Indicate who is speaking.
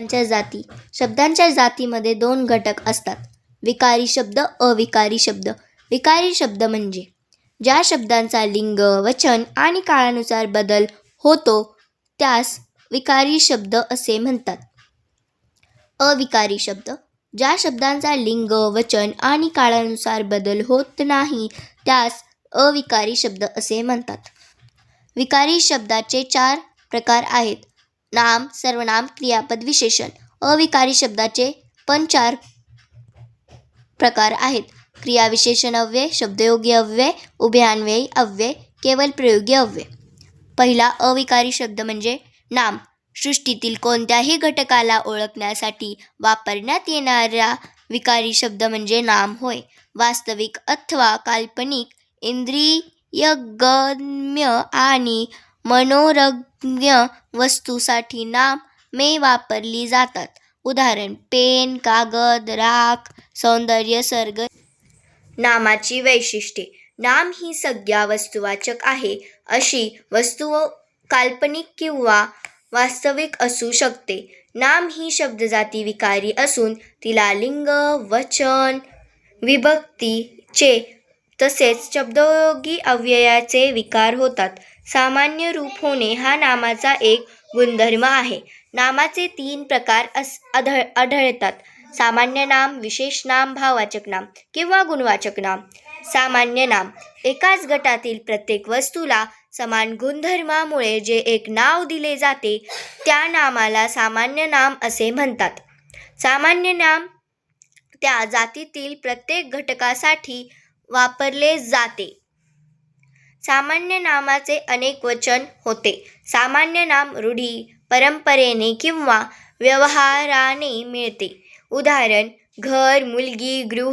Speaker 1: शब्दांच्या जाती. शब्दांच्या जातीमध्ये दोन घटक असतात. विकारी शब्द अविकारी शब्द. विकारी शब्द म्हणजे ज्या शब्दांचा लिंग वचन आणि काळानुसार बदल होतो त्यास विकारी शब्द असे म्हणतात. अविकारी शब्द ज्या शब्दांचा लिंग वचन आणि काळानुसार बदल होत नाही त्यास अविकारी शब्द असे म्हणतात. विकारी शब्दाचे चार प्रकार आहेत. नाम सर्वनाम क्रियापद विशेषण अविकारी शब्दाचे पण चार प्रकार आहेत. क्रियाविशेषण अव्यय शब्दयोगी अव्यय उभयान्वयी अव्यय केवळ प्रयोगी अव्यय. पहिला अविकारी शब्द म्हणजे नाम. सृष्टीतील कोणत्याही घटकाला ओळखण्यासाठी वापरण्यात येणारा विकारी शब्द म्हणजे नाम होय. वास्तविक अथवा काल्पनिक इंद्रियगम्य आणि मनोरम्य वस्तूसाठी नामे वापरली जातात. उदाहरण पेन कागद राख सौंदर्य सर्ग. नामाची वैशिष्ट्ये. नाम ही संज्ञा वस्तुवाचक आहे. अशी वस्तू काल्पनिक किंवा वास्तविक असू शकते. नाम ही शब्दजाती विकारी असून तिला लिंग वचन विभक्तीचे तसेच शब्दयोगी अव्ययाचे विकार होतात. सामान्य रूप होणे हा नामाचा एक गुणधर्म आहे. नामाचे तीन प्रकार अस आढळ आढळतात. सामान्य नाम विशेष नाम भाववाचक नाम किंवा गुणवाचक नाम. सामान्य नाम एकाच गटातील प्रत्येक वस्तूला समान गुणधर्मामुळे जे एक नाव दिले जाते त्या नामाला सामान्य नाम असे म्हणतात. सामान्य नाम त्या जातीतील प्रत्येक घटकासाठी वापरले जाते. सामान्य नामाचे अनेक वचन होते. सामान्य नाम रूढी परंपरेने किंवा व्यवहाराने मिळते. उदाहरण घर मुलगी गृह